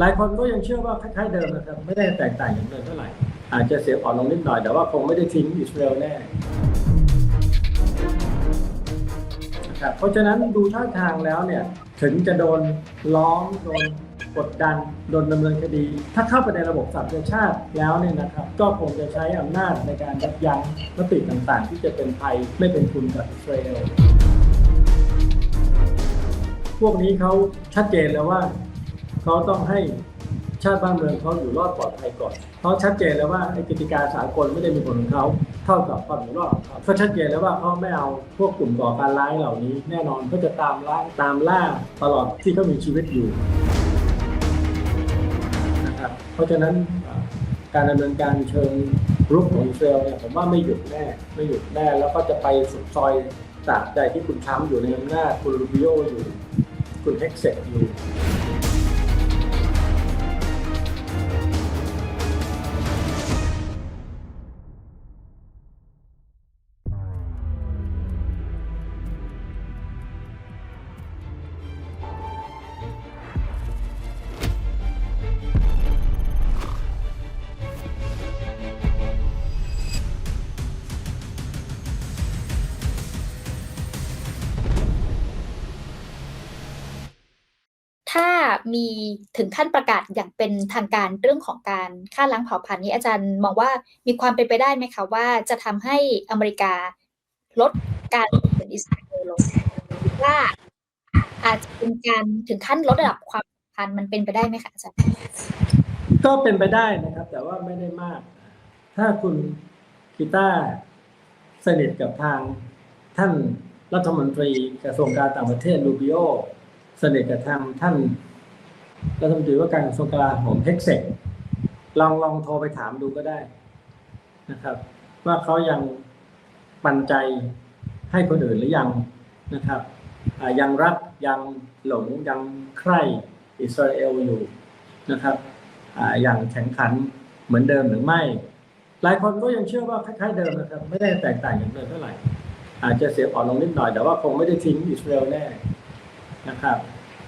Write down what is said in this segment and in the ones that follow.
หลายคนก็ยังเชื่อว่าคล้ายๆเดิมนะครับ ไม่ได้แตกต่างอย่างเดิมเท่าไหร่ อาจจะเสียอ่อนลงนิดหน่อย แต่ว่าคงไม่ได้ทิ้งอิสราเอลแน่นะครับเพราะฉะนั้นดูท่าทางแล้วเนี่ยถึงจะโดนล้อมโดนกดดันโดนดำเนินคดี ถ้าเข้าไปในระบบสหประชาติแล้วเนี่ยนะครับ ก็คงจะใช้อำนาจในการยับยั้งมติต่างๆ ที่จะเป็นภัยไม่เป็นคุณกับอิสราเอลพวกนี้เขาชัดเจนแล้วว่า เขาต้องให้ชาติบ้านเมืองเขาอยู่รอดปลอดภัยก่อนเขาชัดเจนแล้วว่าไอ้กติกาสากลไม่ได้มีผลของเขาเท่ากับความอยู่รอดของเขาเขาชัดเจนแล้วว่าเขาไม่เอาพวกกลุ่มก่อการร้ายเหล่านี้ แน่นอนเขาจะตามล่าตามล่าตลอดที่เขามีชีวิตอยู่นะครับเพราะฉะนั้นการดำเนินการเชิงรุกของอิสราเอลเนี่ยผมว่าไม่หยุดแน่ไม่หยุดแน่แล้วก็จะไปสุดซอยตราบใดที่คุณทรัมป์อยู่ในอำนาจคุณรูบิโออยู่ คุณเฮกเซตอยู่ มีถึงขั้นประกาศอย่างเป็นทางการเรื่องของการฆ่าล้างเผ่าพันธุ์นี้อาจารย์มองว่ามีความเป็นไปได้ไหมคะว่าจะทำให้อเมริกาลดการเสริมอิสราเอลลงหรือว่าอาจจะเป็นการถึงขั้นลดระดับความสัมพันธ์มันเป็นไปได้ไหมคะอาจารย์ก็เป็นไปได้นะครับ แต่ว่าไม่ได้มาก ถ้าคุณกีตาร์สนิทกับทางท่านรัฐมนตรีกระทรวงการต่างประเทศลูบิโอสนิทกับทางท่าน รัฐมนตรีว่าการกระทรวงกลาโหมเฮกเซกลองลองโทรไปถามดูก็ได้นะครับ ว่าเขายังปันใจให้คนอื่นหรือยังนะครับยังรักยังหลงยังใคร่อิสราเอลอยู่นะครับอย่างแข็งขันเหมือนเดิมหรือไม่ หลายคนก็ยังเชื่อว่าคล้ายๆเดิมนะครับ ไม่ได้แตกต่างอย่างเดิมเท่าไหร่ อาจจะเสียอ่อนลงนิดหน่อยแต่ว่าคงไม่ได้ทิ้งอิสราเอลแน่นะครับ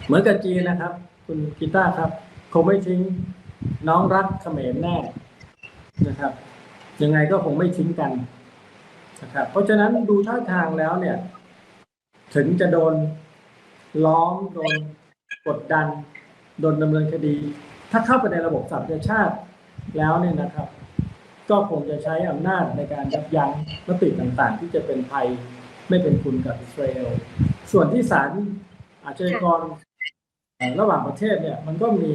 เหมือนกับจีนนะครับ คุณกีตาร์ครับคงไม่ทิ้งน้องรักเขมรแน่นะครับ ยังไงก็คงไม่ทิ้งกันนะครับเพราะฉะนั้นดูท่าทางแล้วเนี่ย ถึงจะโดนล้อมโดนกดดัน โดนดำเนินคดี ถ้าเข้าไปในระบบสหประชาชาติแล้วเนี่ยนะครับ ก็คงจะใช้อำนาจในการยับยั้งมติต่างๆ ที่จะเป็นภัยไม่เป็นคุณกับอิสราเอลส่วนที่ศาลอาชญากร เอ่ระหว่างประเทศเนี่ยมันก็มี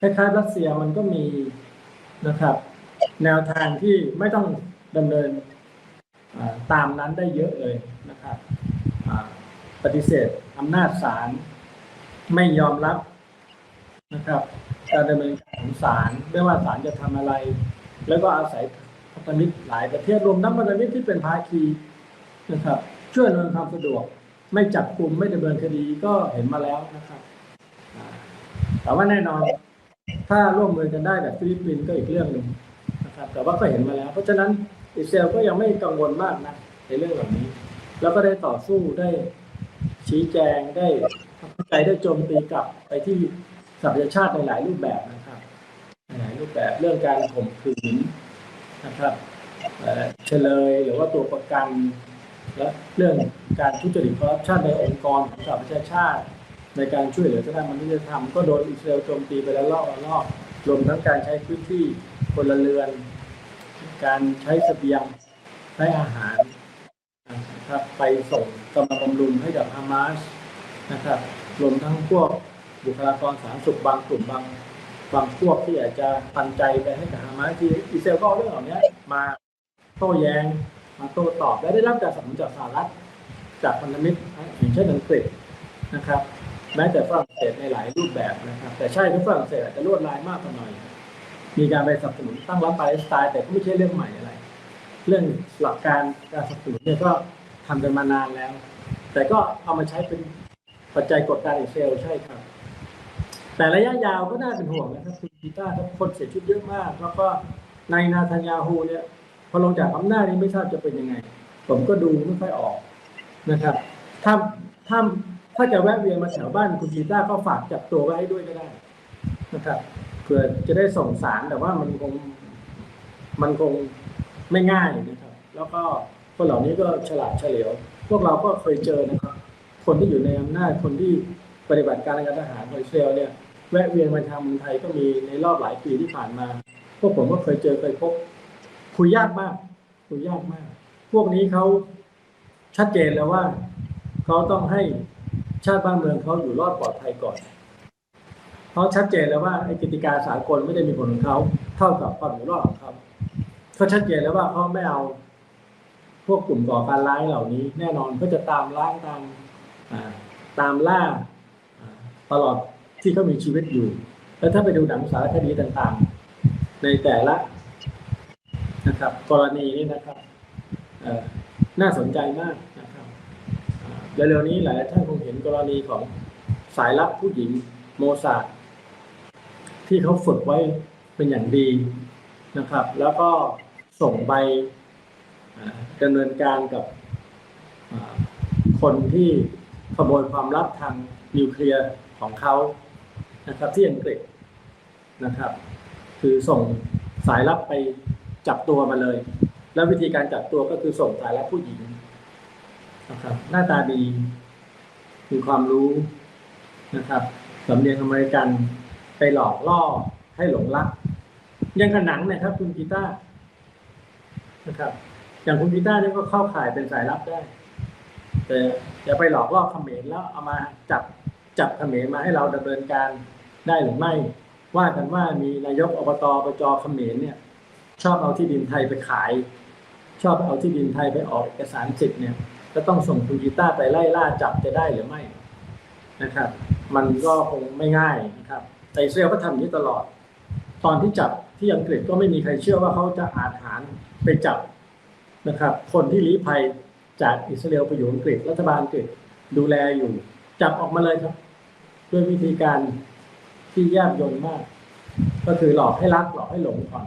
คล้ายๆรัสเซียมันก็มีนะครับ แนวทางที่ไม่ต้องดำเนินตามนั้นได้เยอะเลยนะครับปฏิเสธอำนาจศาลไม่ยอมรับนะครับการดำเนินการของศาลไม่ว่าศาลจะทำอะไร แล้วก็อาศัยพันธมิตรหลายประเทศรวมทั้งพันธมิตรที่เป็นภาคีนะครับช่วยอำนวยความสะดวก ไม่จับกลุ่มไม่ดำเนินคดีก็เห็นมาแล้วนะครับ แต่ว่าแน่นอน ถ้าร่วมมือกันได้แบบฟิลิปปินส์ก็อีกเรื่องหนึ่งนะครับ แต่ว่าก็เห็นมาแล้ว เพราะฉะนั้นอิสราเอลก็ยังไม่กังวลมากนะในเรื่องเหล่านี้ แล้วก็ได้ต่อสู้ได้ชี้แจงได้ทำใจได้โจมตีกลับไปที่สหประชาชาติในหลายรูปแบบนะครับหลายรูปแบบเรื่องการข่มขืนนะครับเอ่อเฉลยหรือว่าตัวประกันและเรื่องการทุจริตคอร์รัปชันในองค์กรของสหประชาชาติ ในการช่วยเหลือทางด้านมนุษยธรรมก็โดนอิสราเอลโจมตีไปแล้วรอบละรอบรวมทั้งการใช้พื้นที่พลเรือน การใช้เสบียงใช้อาหารนะครับไปส่งกำลังบำรุงให้กับฮามาสนะครับรวมทั้งพวกบุคลากรสาธารณสุขบางกลุ่มบางบางพวกที่อาจจะปันใจไปให้กับฮามาสที่อิสราเอลก็เอาเรื่องเหล่านี้มาโต้แย้งมาโต้ตอบและได้รับการสนับสนุนจากสหรัฐจากพันธมิตรอย่างเช่นอังกฤษนะครับ แม้แต่ฝรั่งเศสในหลายรูปแบบนะครับ แต่ใช่ที่ฝรั่งเศสอาจจะลวดลายมากกว่าหน่อย มีการไปสนับสนุนตั้งรับปาเลสไตน์แต่ก็ไม่ใช่เรื่องใหม่อะไร เรื่องหลักการการสนับสนุนเนี่ยก็ทำกันมานานแล้ว แต่ก็เอามาใช้เป็นปัจจัยกดดันอิสราเอลใช่ครับ แต่ระยะยาวก็น่าเป็นห่วงนะครับคุณกีตาร์ครับคนเสียชีวิตเยอะมาก แล้วก็ในนาธานยาฮูเนี่ยพอลงจากอำนาจนี้ไม่ทราบจะเป็นยังไง ผมก็ดูไม่ค่อยออกนะครับ ถ้าถ้า ถ้าจะแวะเวียนมาแถวบ้านคุณกีตาร์ก็ฝากจับตัวไว้ให้ด้วยก็ได้นะครับเพื่อจะได้ส่งสารแต่ว่ามันคงมันคงไม่ง่ายนะครับ แล้วก็คนเหล่านี้ก็ฉลาดเฉลียว พวกเราก็เคยเจอนะครับ คนที่อยู่ในอำนาจคนที่ปฏิบัติการการทหารของอิสราเอลเนี่ย แวะเวียนมาทางเมืองไทยก็มีในรอบหลายปีที่ผ่านมา พวกผมก็เคยเจอเคยพบ คุยยากมากคุยยากมาก พวกนี้เขาชัดเจนแล้วว่าเขาต้องให้ ชาติบ้านเมืองเขาอยู่รอดปลอดภัยก่อนเขาชัดเจนแล้วว่าไอ้กติกาสากลไม่ได้มีผลของเขาเท่ากับความอยู่รอดของเขาเขาชัดเจนแล้วว่าเขาไม่เอาพวกกลุ่มก่อการร้ายเหล่านี้ แน่นอนก็จะตามล้างตามอ่าตามล่าอ่าตลอดที่เขามีชีวิตอยู่ แล้วถ้าไปดูหนังสารคดีต่างๆ ในแต่ละนะครับ กรณีนี้นะครับน่าสนใจมาก เร็วๆนี้หลายท่านคงเห็นกรณีของสายลับผู้หญิงโมซาดที่เขาฝึกไว้เป็นอย่างดีนะครับ แล้วก็ส่งใบดำเนินการกับคนที่ขโมยความลับทางนิวเคลียร์ของเขานะครับที่อังกฤษนะครับ คือส่งสายลับไปจับตัวมาเลย แล้ววิธีการจับตัวก็คือส่งสายลับผู้หญิง นะครับ หน้าตาดี มีความรู้นะครับสำเนียงอเมริกันไปหลอกล่อให้หลงรัก ยังกับหนังเนะครับ คุณกีตาร์นะครับ อย่างคุณกีตาร์เนี่ยก็เข้าข่ายเป็นสายลับได้ แต่อย่าไปหลอกล่อเขมรแล้วเอามาจับจับเขมรมาให้เราดำเนินการได้หรือไม่ ว่ากันว่ามีนายกอบตอบจเขมรเนี่ย ชอบเอาที่ดินไทยไปขาย ชอบเอาที่ดินไทยไปออกเอกสารสิทธิ์เนี่ย ก็ต้องส่งคุณกีตาร์ไปไล่ล่าจับจะได้หรือไม่นะครับ มันก็คงไม่ง่ายนะครับแต่อิสราเอลก็ทำอย่างนี้ตลอด ตอนที่จับที่อังกฤษก็ไม่มีใครเชื่อว่าเขาจะอาจหารไปจับนะครับ คนที่ลี้ภัยจากอิสราเอลไปอยู่อังกฤษรัฐบาลอังกฤษดูแลอยู่ จับออกมาเลยครับ ด้วยวิธีการที่ยากยนมาก ก็คือหลอกให้รักหลอกให้หลงก่อน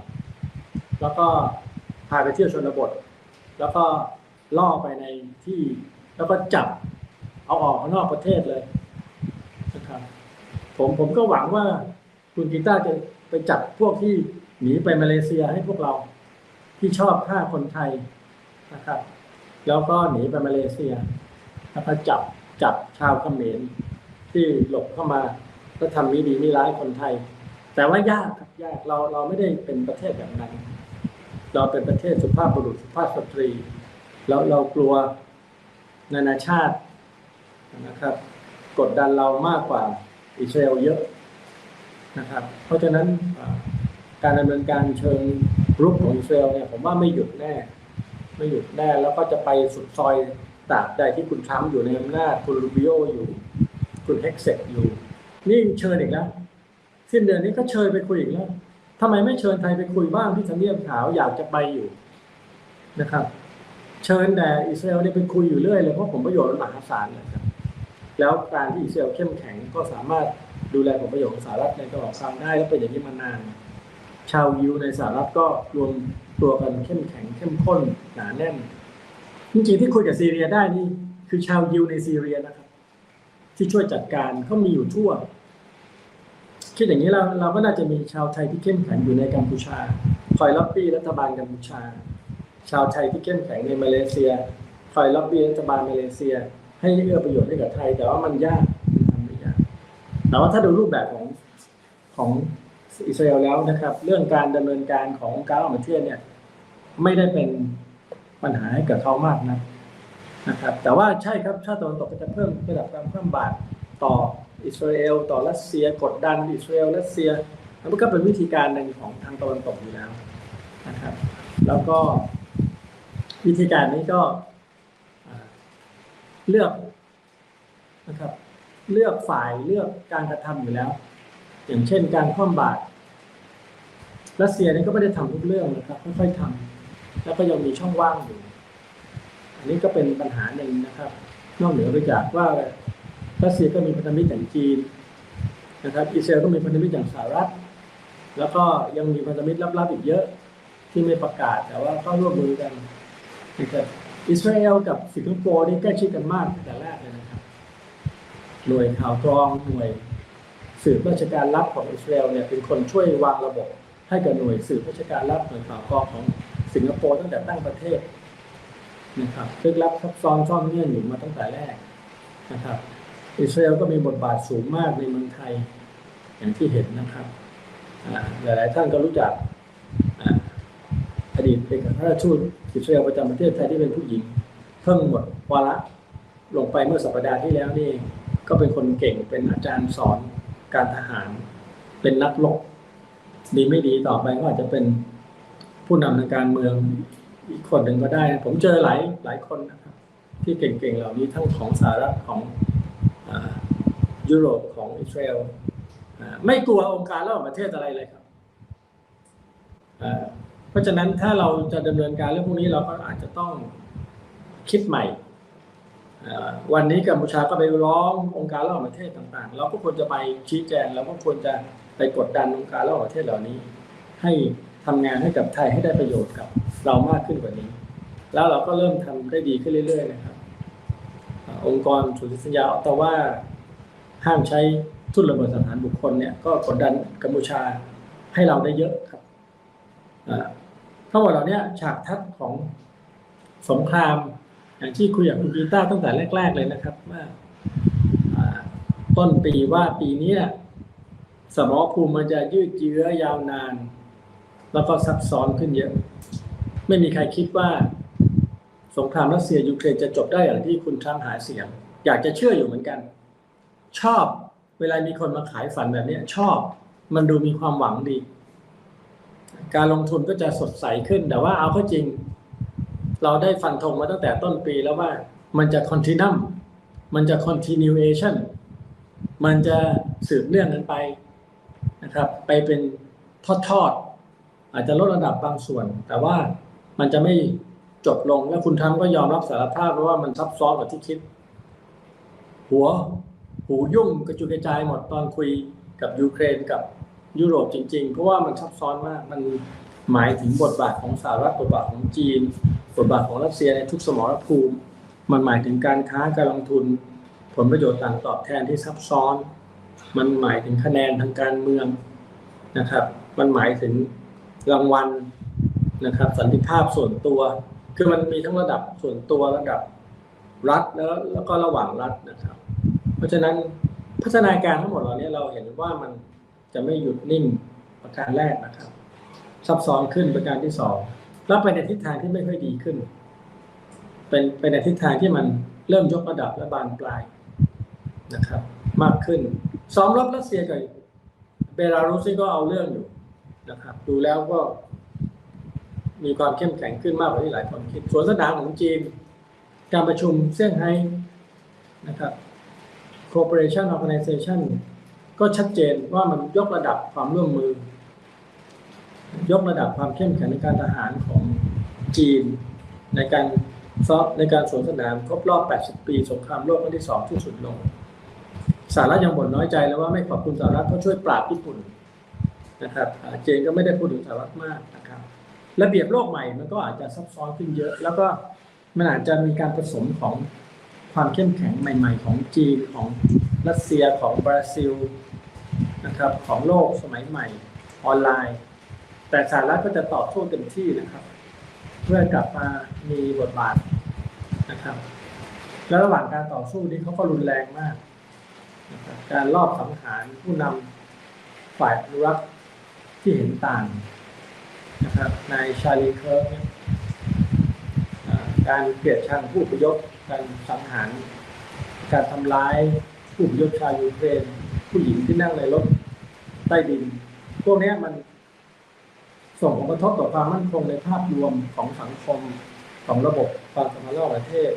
แล้วก็พาไปเที่ยวชนบท แล้วก็ ล่อไปในที่ แล้วก็จับเอาออกนอกประเทศเลยนะครับ ผมผมก็หวังว่าคุณกีตาร์จะไปจับพวกที่หนีไปมาเลเซียให้พวกเรา ที่ชอบฆ่าคนไทยนะครับ แล้วก็หนีไปมาเลเซียแล้วก็จับจับชาวเขมรที่หลบเข้ามาแล้วทำมิดีมิร้ายคนไทย แต่ว่ายากครับยากเราเราไม่ได้เป็นประเทศแบบนั้น เราเป็นประเทศสุภาพบุรุษสุภาพสตรี เราเรากลัวนานาชาตินะครับ กดดันเรามากกว่าอิสราเอลเยอะนะครับ เพราะฉะนั้นการดำเนินการเชิงรุกของอิสราเอลเนี่ยผมว่าไม่หยุดแน่ ไม่หยุดแน่แล้วก็จะไปสุดซอยตราบใดที่คุณทรัมป์อยู่ในอำนาจคุณรูบิโออยู่ คุณเฮกเซตอยู่ นี่เชิญอีกแล้วสิ้นเดือนนี้ก็เชิญไปคุยอีกแล้วทำไมไม่เชิญไทยไปคุยบ้างที่ทำเนียบขาวอยากจะไปอยู่นะครับ เชิญแต่อิสราเอลเนี่ยไปคุยอยู่เรื่อยเลยเพราะผลประโยชน์มันมหาศาลนะครับ แล้วการที่อิสราเอลเข้มแข็งก็สามารถดูแลผลประโยชน์ของสหรัฐในตลอดกลางได้และเป็นอย่างนี้มานาน ชาวยิวในสหรัฐก็รวมตัวกันเข้มแข็งเข้มข้นหนาแน่นจริงๆที่คุยกับซีเรียได้นี่คือชาวยิวในซีเรียนะครับ ที่ช่วยจัดการเขามีอยู่ทั่วคิดอย่างนี้เราเราก็น่าจะมีชาวไทยที่เข้มแข็งอยู่ในกัมพูชา คอยล็อบบี้รัฐบาลกัมพูชา ชาวไทยที่เข้มแข็งในมาเลเซียคอยล็อบบี้รัฐบาลมาเลเซีย ให้เอื้อประโยชน์ให้กับไทย แต่ว่ามันยากทำไม่ยากแต่ว่าถ้าดูรูปแบบของของอิสราเอลแล้วนะครับ เรื่องการดำเนินการของการออกประเทศเนี่ย ไม่ได้เป็นปัญหาให้กับเขามากนะนะครับ แต่ว่าใช่ครับชาติตะวันตกก็จะเพิ่มระดับความความบาดต่ออิสราเอลต่อรัสเซียกดดันอิสราเอลรัสเซียมันก็เป็นวิธีการหนึ่งของทางตะวันตกอยู่แล้วนะครับ แล้วก็ วิธีการนี้ก็เลือกนะครับ เลือกฝ่ายเลือกการกระทำอยู่แล้ว อย่างเช่น การคว่ำบาตรรัสเซียนี่ก็ไม่ได้ทำทุกเรื่องนะครับค่อยๆทำแล้วก็ยังมีช่องว่างอยู่ อันนี้ก็เป็นปัญหาหนึ่งนะครับ นอกเหนือไปจากว่ารัสเซียก็มีพันธมิตรอย่างจีนนะครับอิสราเอลก็มีพันธมิตรอย่างสหรัฐ แล้วก็ยังมีพันธมิตรลับๆอีกเยอะ ที่ไม่ประกาศแต่ว่าก็ร่วมมือกัน นะครับอิสราเอลกับสิงคโปร์นี่ใกล้ชิดกันมากตั้งแต่แรกเลยนะครับ หน่วยข่าวกรองหน่วยสืบราชการลับของอิสราเอลเนี่ยเป็นคนช่วยวางระบบ ให้กับหน่วยสืบราชการลับหน่วยข่าวกรองของสิงคโปร์ตั้งแต่ตั้งประเทศนะครับลึกลับซับซ้อนซ่อนเงื่อนอยู่มาตั้งแต่แรกนะครับ อิสราเอลก็มีบทบาทสูงมากในเมืองไทย อย่างที่เห็นนะครับหลายๆท่านก็รู้จัก ดีตเอกอัครราชทูตอิสราเอลประจำประเทศไทยที่เป็นผู้หญิง เพิ่งหมดวาระลงไปเมื่อสัปดาห์ที่แล้วนี่ก็เป็นคนเก่งเป็นอาจารย์สอนการทหาร เป็นนักรบดีไม่ดีต่อไปก็อาจจะเป็นผู้นำทางการเมืองอีกคนหนึ่งก็ได้ ผมเจอหลายหลายคนนะครับที่เก่งๆเหล่านี้ทั้งของสหรัฐของอยุโรปของอิสราเอลไม่กลัวองค์การระหว่างประเทศอะไรเลยครับ เพราะฉะนั้นถ้าเราจะดำเนินการเรื่องพวกนี้เราก็อาจจะต้องคิดใหม่วันนี้กัมพูชาก็ไปร้ององค์การระหว่างประเทศต่างๆ เราก็ควรจะไปชี้แจงเราก็ควรจะไปกดดันองค์การระหว่างประเทศเหล่านี้ ให้ทำงานให้กับไทยให้ได้ประโยชน์กับเรามากขึ้นกว่านี้ แล้วเราก็เริ่มทำได้ดีขึ้นเรื่อย ๆ นะครับ องค์กรสุนทรสัญญาออตตาว่าห้ามใช้ทุนระเบิดสังหารบุคคลเนี่ยก็กดดันกัมพูชาให้เราได้เยอะครับอ่า ทั้งหมดเหล่านี้ฉากทัศน์ของสงคราม อย่างที่คุยกับคุณกีต้าตั้งแต่แรก ๆ เลยนะครับว่าต้นปีว่าปีนี้สมรภูมิมันจะยืดเยื้อยาวนาน แล้วก็ซับซ้อนขึ้นเยอะ ไม่มีใครคิดว่า สงครามรัสเซียยูเครนจะจบได้อย่างที่คุณทรัมป์หาเสียง อยากจะเชื่ออยู่เหมือนกัน ชอบเวลามีคนมาขายฝันแบบนี้ชอบ มันดูมีความหวังดี การลงทุนก็จะสดใสขึ้น แต่ว่าเอาเข้าจริง เราได้ฟันธงมาตั้งแต่ต้นปีแล้วว่ามันจะ continuum มันจะ continuation มันจะสืบเนื่องกันไปนะครับ ไปเป็นทอดๆอาจจะลดระดับบางส่วน แต่ว่ามันจะไม่จบลงและคุณทรัมก็ยอมรับสารภาพว่ามันซับซ้อนกว่าที่คิด หัว หูยุ่งกระจุยกระจายหมดตอนคุยกับยูเครนกับ ยุโรปจริง ๆ เพราะว่ามันซับซ้อนมาก มันหมายถึงบทบาทของสหรัฐบทบาทของจีน บทบาทของรัสเซียในทุกสมรภูมิ มันหมายถึงการค้าการลงทุน ผลประโยชน์ต่างตอบแทนที่ซับซ้อน มันหมายถึงคะแนนทางการเมืองนะครับ มันหมายถึงรางวัลนะครับ สันติภาพส่วนตัว คือมันมีทั้งระดับส่วนตัวระดับรัฐแล้วแล้วก็ระหว่างรัฐนะครับ เพราะฉะนั้นพัฒนาการทั้งหมดเหล่านี้เราเห็นว่ามัน จะไม่หยุดนิ่งประการแรกนะครับ ซับซ้อนขึ้นประการที่สองแล้วไปในทิศทางที่ไม่ค่อยดีขึ้น เป็นไปในทิศทางที่มันเริ่มยกระดับและบานปลายนะครับ มากขึ้นซ้อมรบรัสเซียกับเบลารุสนี่ก็เอาเรื่องอยู่นะครับ ดูแล้วก็มีความเข้มแข็งขึ้นมากกว่าที่หลายคนคิดสวนสนามของจีน การประชุมเซี่ยงไฮ้นะครับ Cooperation Organization ก็ชัดเจนว่ามันยกระดับความร่วมมือ ยกระดับความเข้มแข็งในการทหารของจีน ในการซ้อมในการสวนสนามครบรอบ 80 ปีสงครามโลกครั้งที่สองที่สุดลงสหรัฐยังบ่นน้อยใจแล้วว่าไม่ขอบคุณสหรัฐเพราะช่วยปราบญี่ปุ่นนะครับอ่าจีนก็ไม่ได้พูดถึงสหรัฐมากนะครับระเบียบโลกใหม่มันก็อาจจะซับซ้อนขึ้นเยอะ แล้วก็มันอาจจะมีการผสมของความเข้มแข็งใหม่ ๆ ของจีนของรัสเซียของบราซิล นะครับของโลกสมัยใหม่ออนไลน์ แต่สหรัฐก็จะตอบโต้เต็มที่นะครับ เพื่อกลับมามีบทบาทนะครับแล้วระหว่างการต่อสู้นี้เขาก็รุนแรงมากนะการลอบสังหารผู้นำฝ่ายอนุรักษ์ที่เห็นต่างนะครับนายชาลีเคิร์กาการเกลียดชังผู้อพยพการสังหาร การทำร้ายผู้อพยพชาวยูเครน ผู้หญิงที่นั่งในรถใต้ดิน พวกนี้มันส่งผลกระทบต่อความมั่นคงในภาพรวมของสังคมของระบบความสัมพันธ์ระหว่างประเทศ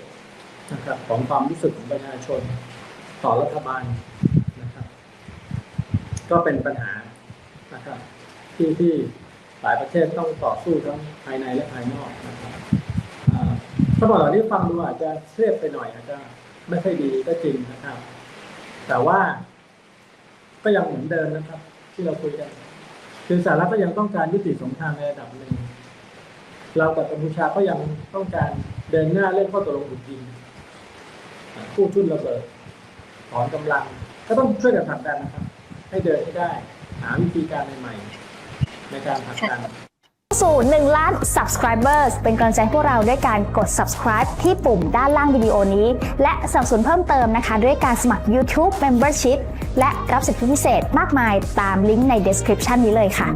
นะครับของความรู้สึกของประชาชน ต่อรัฐบาลนะครับ ก็เป็นปัญหานะครับที่ที่หลายประเทศต้องต่อสู้ทั้งภายในและภายนอกนะครับอ่าทั้งหมดเหล่านี้ฟังดูอาจจะเครียดไปหน่อยอาจจะไม่ค่อยดีก็จริงนะครับ แต่ว่า ก็ยังเหมือนเดิมนะครับ ที่เราคุยกัน คือสหรัฐก็ยังต้องการยุติสงครามในระดับหนึ่งเรากับกัมพูชาก็ยังต้องการเดินหน้าเล่นข้อตกลงหุดยิงคู่ชุนระเบิดถอนกำลัง ก็ต้องช่วยกันผลักดันนะครับ ให้เดินให้ได้ หาวิธีการใหม่ๆในการผลักดันสู่ 1 ล้าน subscribers เป็นกำลังใจพวกเราด้วยการกด subscribe ที่ปุ่มด้านล่างวิดีโอนี้ และสับสนเพิ่มเติมนะคะ ด้วยการสมัคร YouTube Membership และรับสิทธิพิเศษมากมายตามลิงก์ใน description นี้เลยค่ะ